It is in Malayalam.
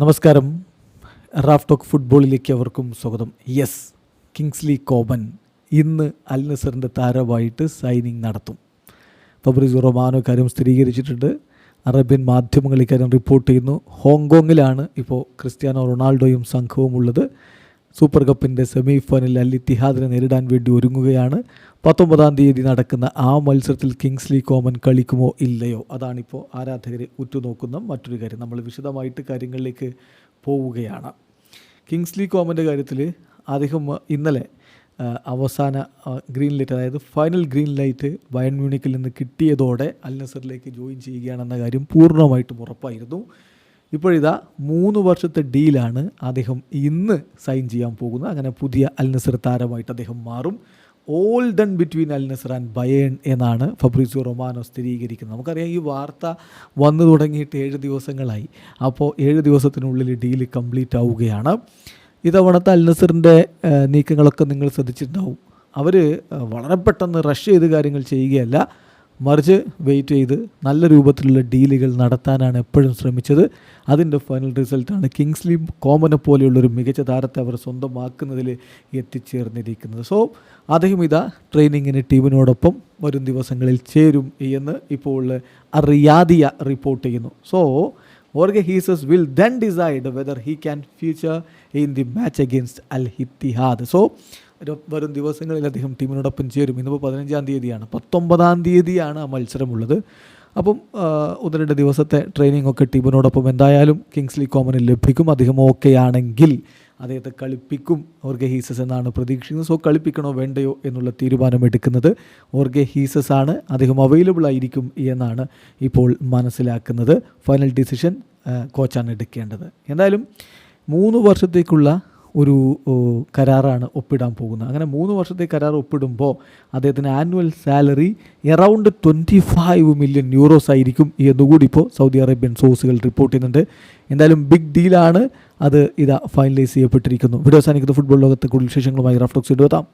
നമസ്കാരം. റാഫ് ടോക്ക് ഫുട്ബോളിലേക്ക് അവർക്കും സ്വാഗതം. യെസ് കിങ്സ്ലി കോബൻ ഇന്ന് അൽ നസറിന്റെ താരമായിട്ട് സൈനിങ് നടത്തും. ഫബ്രിസ് റൊമാനോ കാര്യം സ്ഥിരീകരിച്ചിട്ടുണ്ട്. അറേബ്യൻ മാധ്യമങ്ങൾ ഇക്കാര്യം റിപ്പോർട്ട് ചെയ്യുന്നു. ഹോങ്കോങ്ങിലാണ് ഇപ്പോൾ ക്രിസ്ത്യാനോ റൊണാൾഡോയും സംഘവും ഉള്ളത് സൂപ്പർ കപ്പിന്റെ സെമി ഫൈനലിൽ അൽ ഇത്തിഹാദിനെ നേരിടാൻ വേണ്ടി ഒരുങ്ങുകയാണ്. പത്തൊമ്പതാം തീയതി നടക്കുന്ന ആ മത്സരത്തിൽ കിങ്സ്ലി കോമൻ കളിക്കുമോ ഇല്ലയോ? അതാണിപ്പോൾ ആരാധകർ ഉറ്റുനോക്കുന്ന മറ്റൊരു കാര്യം. നമ്മൾ വിശദമായിട്ട് കാര്യങ്ങളിലേക്ക് പോവുകയാണ്. കിങ്സ്ലി കോമന്റെ കാര്യത്തിൽ അദ്ദേഹം ഇന്നലെ അവസാന ഗ്രീൻ ലൈറ്റ് അതായത് ഫൈനൽ ഗ്രീൻ ലൈറ്റ് ബയൺ മ്യൂണിക്കിൽ നിന്ന് കിട്ടിയതോടെ അൽ നസറിലേക്ക് ജോയിൻ ചെയ്യുകയാണെന്ന കാര്യം പൂർണമായിട്ടും ഉറപ്പായിരുന്നു. ഇപ്പോഴിതാ മൂന്ന് വർഷത്തെ ഡീലാണ് അദ്ദേഹം ഇന്ന് സൈൻ ചെയ്യാൻ പോകുന്നത്. അങ്ങനെ പുതിയ അൽ നസർ താരമായിട്ട് അദ്ദേഹം മാറും. All done between Al Nassr and Bayern എന്നാണ് ഫബ്രിസിയോ റൊമാനോ സ്ഥിരീകരിക്കുന്നത്. നമുക്കറിയാം ഈ വാർത്ത വന്നു തുടങ്ങിയിട്ട് ഏഴ് ദിവസങ്ങളായി. അപ്പോൾ ഏഴ് ദിവസത്തിനുള്ളിൽ ഡീൽ കംപ്ലീറ്റ് ആവുകയാണ്. ഇതവണത്തെ അൽ നസറിന്റെ നീക്കങ്ങളൊക്കെ നിങ്ങൾ ശ്രദ്ധിച്ചിട്ടുണ്ടാവും. അവർ വളരെ പെട്ടെന്ന് റഷ് ചെയ്ത് കാര്യങ്ങൾ ചെയ്യുകയല്ല. മറിച്ച് വെയിറ്റ് ചെയ്ത് നല്ല രൂപത്തിലുള്ള ഡീലുകൾ നടത്താനാണ് എപ്പോഴും ശ്രമിച്ചത്. അതിന്റെ ഫൈനൽ റിസൾട്ടാണ് കിങ്സ്ലി കോമനെ പോലെയുള്ളൊരു മികച്ച താരത്തെ അവർ സ്വന്തമാക്കുന്നതിൽ എത്തിച്ചേർന്നിരിക്കുന്നത്. സോ അദ്ദേഹം ഇതാ ട്രെയിനിങ്ങിന് ടീമിനോടൊപ്പം വരും ദിവസങ്ങളിൽ ചേരും എന്ന് ഇപ്പോൾ അറിയാതിയ റിപ്പോർട്ട് ചെയ്യുന്നു. So ഓർഗെ Jesus will then decide whether he can feature in the match against Al Ittihad so വരും ദിവസങ്ങളിൽ അദ്ദേഹം ടീമിനോടൊപ്പം ചേരും. ഇന്നിപ്പോൾ പതിനഞ്ചാം തീയതിയാണ്. പത്തൊമ്പതാം തീയതിയാണ് ആ മത്സരമുള്ളത്. അപ്പം ഒന്ന് രണ്ട് ദിവസത്തെ ട്രെയിനിങ് ഒക്കെ ടീമിനോടൊപ്പം എന്തായാലും കിങ്സ്ലി കോമനിൽ ലഭിക്കും. അദ്ദേഹം ഓക്കെ ആണെങ്കിൽ അദ്ദേഹത്തെ കളിപ്പിക്കും. ഓർഗെ ഹീസസ് എന്നാണ് പ്രതീക്ഷിക്കുന്നത്. സോ കളിപ്പിക്കണോ വേണ്ടയോ എന്നുള്ള തീരുമാനം എടുക്കുന്നത് ഓർഗെ ഹീസസ് ആണ്. അദ്ദേഹം അവൈലബിൾ ആയിരിക്കും എന്നാണ് ഇപ്പോൾ മനസ്സിലാക്കുന്നത്. ഫൈനൽ ഡിസിഷൻ കോച്ചാണ് എടുക്കേണ്ടത്. എന്തായാലും മൂന്ന് വർഷത്തേക്കുള്ള ഒരു കരാറാണ് ഒപ്പിടാൻ പോകുന്നത്. അങ്ങനെ മൂന്ന് വർഷത്തെ കരാർ ഒപ്പിടുമ്പോൾ അദ്ദേഹത്തിന് annual salary around twenty five million euros ആയിരിക്കും എന്നുകൂടി ഇപ്പോൾ സൗദി അറേബ്യൻ സോഴ്സുകൾ റിപ്പോർട്ട് ചെയ്യുന്നുണ്ട്. എന്തായാലും ബിഗ് ഡീലാണ് അത് ഇതാ ഫൈനലൈസ് ചെയ്യപ്പെട്ടിരിക്കുന്നു. വീഡിയോ ഫുട്ബോൾ ലോകത്തെ കൂടുതൽ വിശേഷങ്ങളുമായി റഫ്ലോക്സ് എത്താം.